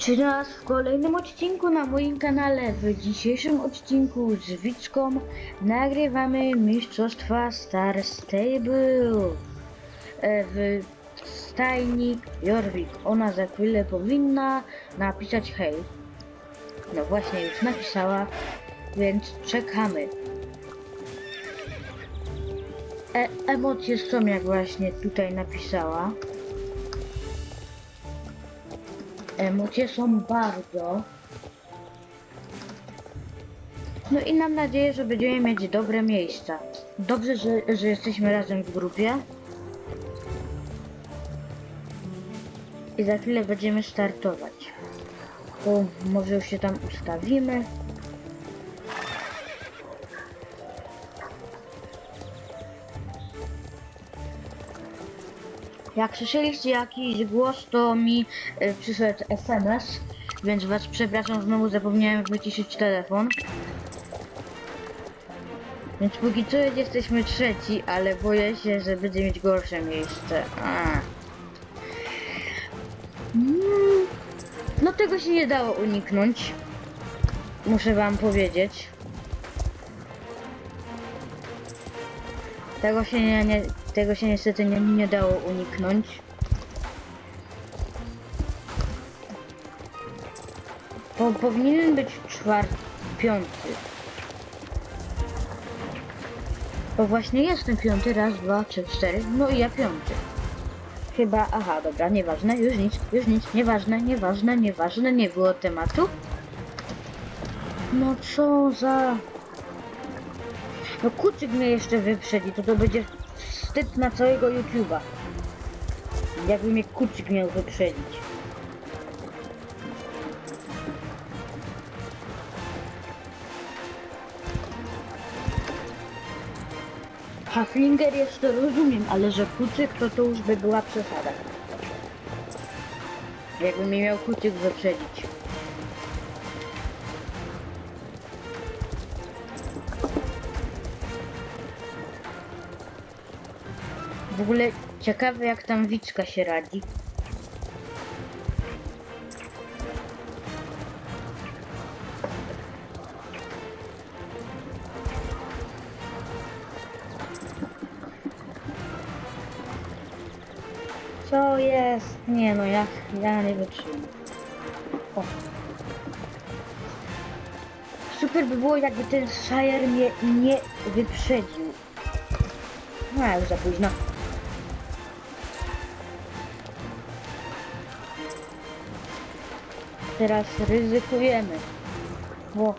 Czy raz w kolejnym odcinku na moim kanale. W dzisiejszym odcinku z Wicką nagrywamy Mistrzostwa Star Stable e, w stajni Jorvik. Ona za chwilę powinna napisać hej. No właśnie już napisała, więc czekamy. E emocje są jak właśnie tutaj napisała. Emocje są bardzo. No i mam nadzieję, że będziemy mieć dobre miejsca. Dobrze, że, że jesteśmy razem w grupie. I za chwilę będziemy startować. To może już się tam ustawimy. Jak słyszeliście jakiś głos, to mi y, przyszedł SMS, więc was przepraszam, znowu zapomniałem wyciszyć telefon. Więc póki co jesteśmy trzeci, ale boję się, że będzie mieć gorsze miejsce. Mm. No tego się nie dało uniknąć. Muszę wam powiedzieć. Tego się nie, nie tego się niestety nie, nie dało uniknąć. Po, powinien być czwarty, piąty. Bo właśnie jestem piąty, raz, dwa, trzy, cztery, no i ja piąty. Chyba, aha, dobra, nieważne, już nic, już nic, nieważne, nieważne, nieważne, nie było tematu. No co za... No kucyk mnie jeszcze wyprzedzi, to to będzie wstyd na całego YouTube'a. Jakby mnie kucyk miał wyprzedzić. Haflinger jeszcze rozumiem, ale że kucyk to to już by była przesada. Jakby mnie miał kucyk wyprzedzić. W ogóle ciekawe jak tam Wicka się radzi. Co jest? Nie no, ja, ja nie wytrzymam. O. Super by było jakby ten Shire mnie nie wyprzedził. No już za późno. Teraz ryzykujemy. Bo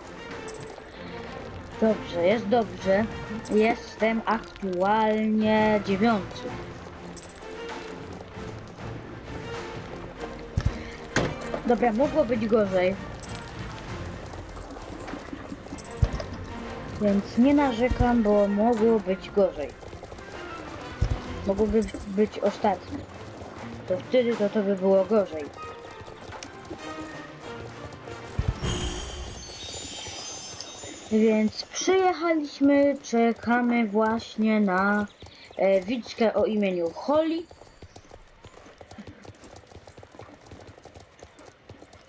dobrze, jest dobrze. Jestem aktualnie dziewiąty. Dobra, mogło być gorzej. Więc nie narzekam, bo mogło być gorzej. Mogłoby być ostatni. To wtedy to, to by było gorzej. Więc przyjechaliśmy, czekamy właśnie na e, o imieniu Holly.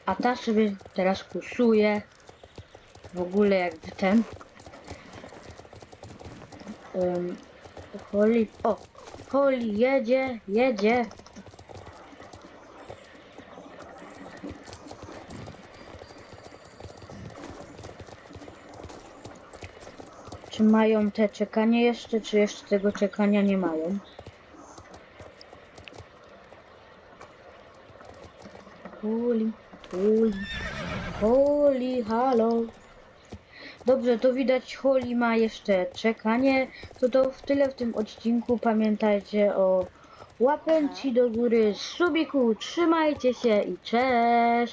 A ta sobie teraz kusuje. W ogóle jakby ten. Um, Holly. O! Holly jedzie, jedzie. Czy mają te czekanie jeszcze, czy jeszcze tego czekania nie mają? Holly, Holly, Holly, halo. Dobrze, to widać Holly ma jeszcze czekanie. To to w tyle w tym odcinku. Pamiętajcie o łapęci do góry, subiku, trzymajcie się i cześć!